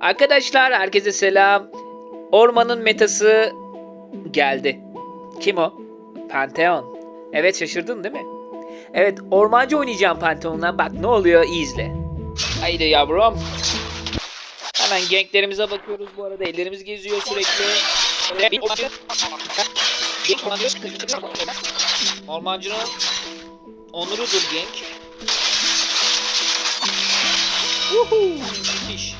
Arkadaşlar herkese selam. Ormanın metası geldi. Kim o? Pantheon. Evet şaşırdın değil mi? Evet ormancı oynayacağım Pantheon'la. Bak ne oluyor iyi izle. Haydi yavrum. Hemen ganklerimize bakıyoruz bu arada. Ellerimiz geziyor sürekli. Ormancının onurudur gank. Woohoo! Müthiş.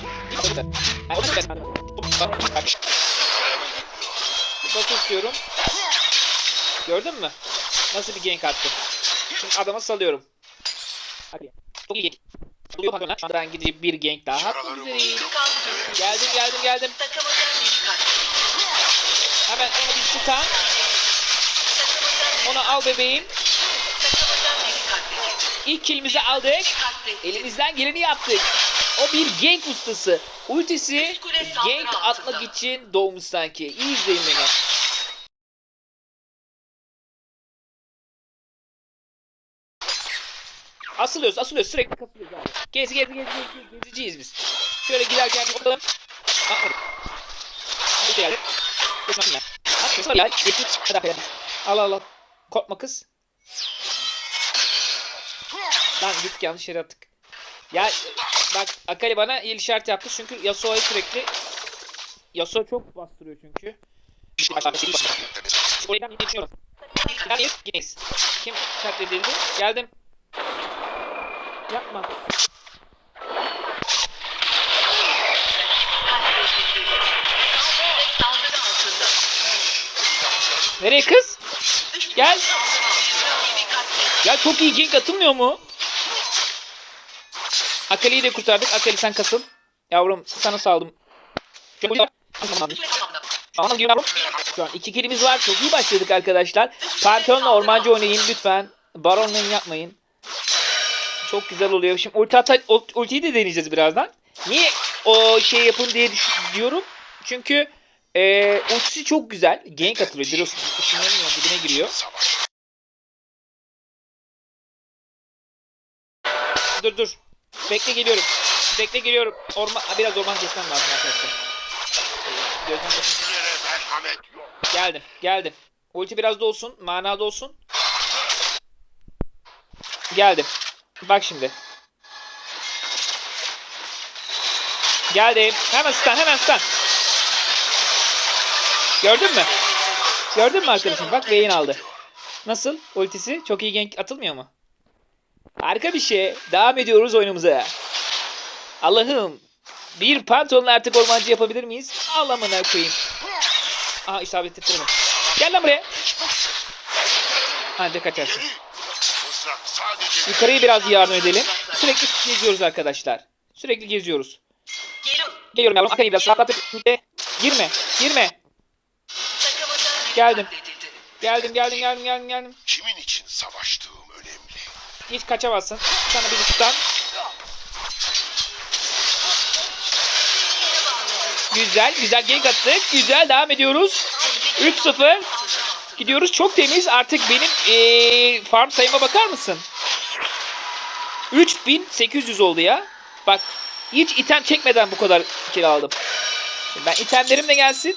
Bas istiyorum. Gördün mü? Nasıl bir gank attım. Şimdi adama salıyorum. Hadi. Çok iyi. Şu ben gidip bir gank daha üzereyim. Geldim geldim geldim. Hemen ona bir stun. Onu al bebeğim. İlk killimizi aldık. Elimizden geleni yaptık. O bir gank ustası. Ultisi gank atmak için doğmuş sanki. İyi izleyin beni. Asılıyoruz, asılıyoruz. Sürekli kasılıyoruz abi. Gez, gez, gez, gez, gez. Geziciyiz biz. Şöyle giderken bir bakalım. Hadi ya. Hadi aferin. Al, al, al. Korkma kız. Lan gittik yanlış yere attık. Ya bak Akali bana el işaret yaptı çünkü Yasuo'yu sürekli Yasuo çok bastırıyor çünkü. Oraya ben geçiyorum. Gideyiz. Kim katledildi? Geldim. Yapma. Nereye kız? Gel. Ya çok iyi gank atılmıyor mu? Akali'yi de kurtardık. Akali sen kasıl. Yavrum sana saldım. Ama yavrum. Şu an iki kilimiz var. Çok iyi başladık arkadaşlar. Pantheon'la ormancı oynayın lütfen. Baron'la yapmayın. Çok güzel oluyor. Şimdi ulti ata- ult- ultiyi de deneyeceğiz birazdan. Niye o şey yapın diye diyorum. Çünkü e, ultisi çok güzel. Gank atılıyor. Biliyorsun ışınlanıyor. Dibine giriyor. Dur dur. Bekle geliyorum. Bekle geliyorum. Orman biraz orman kesmem lazım arkadaşlar. Gözden kaçın. Geldim, geldim. Ulti biraz da olsun, manada olsun. Geldim. Bak şimdi. Geldim. Hemen stun, hemen stun. Gördün mü? Gördün mü arkadaşım? Bak beyin aldı. Nasıl? Ultisi çok iyi gank atılmıyor mu? Harika bir şey. Devam ediyoruz oyunumuza. Allah'ım. Bir pantolonla artık ormancı yapabilir miyiz? Allah'ımına koyayım. Aha isabet ettiremem. Gel lan buraya. Hadi kaçarsın. Yukarıyı biraz yardım edelim. Sürekli geziyoruz arkadaşlar. Sürekli geziyoruz. Geliyor. Geliyorum yavrum. Akayım biraz. Rahatlat. Girme. Girme. Geldim. Geldim geldim geldim geldim geldim. kimin için savaştığım önemli. Hiç kaçamazsın. Sana bir tutan. Güzel. Güzel gank attık. Güzel. Devam ediyoruz. 3-0. Gidiyoruz. Çok temiz. Artık benim eee, farm sayıma bakar mısın? 3800 oldu ya. Bak hiç item çekmeden bu kadar kill aldım. Şimdi ben itemlerim de gelsin.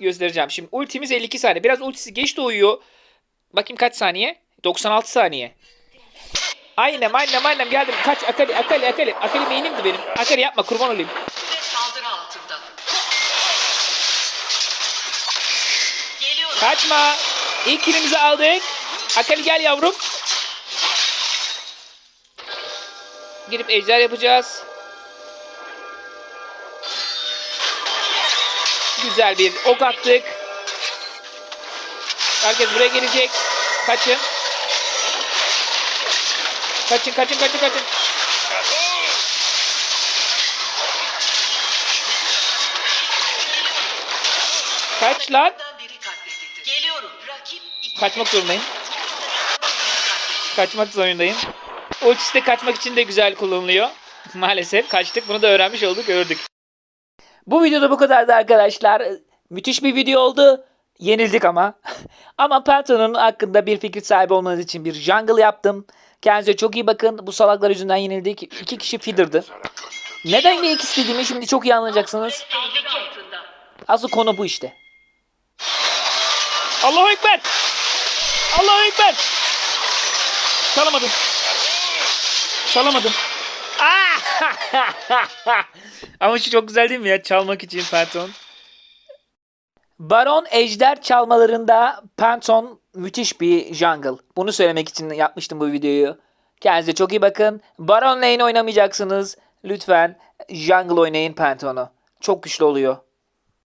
Göstereceğim. Şimdi ultimiz 52 saniye. Biraz ultisi geç doğuyor. Bakayım kaç saniye? 96 saniye. Aynen aynen aynen geldim. Kaç Akali Akali Akali. Akali main'imdi benim. Akali yapma kurban olayım. Saldırı altında. Kaçma. İlk kilimizi aldık. Akali gel yavrum. Girip ejder yapacağız. Güzel bir ok attık. Herkes buraya gelecek. Kaçın. Kaçın kaçın kaçın kaçın. Kaç lan. Kaçmak zorundayım. Kaçmak zorundayım. Ultisi de kaçmak için de güzel kullanılıyor. Maalesef kaçtık. Bunu da öğrenmiş olduk, gördük. Bu videoda bu kadardı arkadaşlar. Müthiş bir video oldu. Yenildik ama. ama Panther'ın hakkında bir fikir sahibi olmanız için bir jungle yaptım. Kendinize çok iyi bakın. Bu salaklar yüzünden yenildik. İki kişi feeder'dı. Neden Gank istediğimi şimdi çok iyi anlayacaksınız. Asıl konu bu işte. Allahu Ekber! Allahu Ekber! Çalamadım. Çalamadım. Ama şu çok güzel değil mi ya? Çalmak için Penton. Baron Ejder çalmalarında Penton müthiş bir jungle. Bunu söylemek için yapmıştım bu videoyu. Kendinize çok iyi bakın. Baron lane oynamayacaksınız. Lütfen jungle oynayın Penton'u. Çok güçlü oluyor.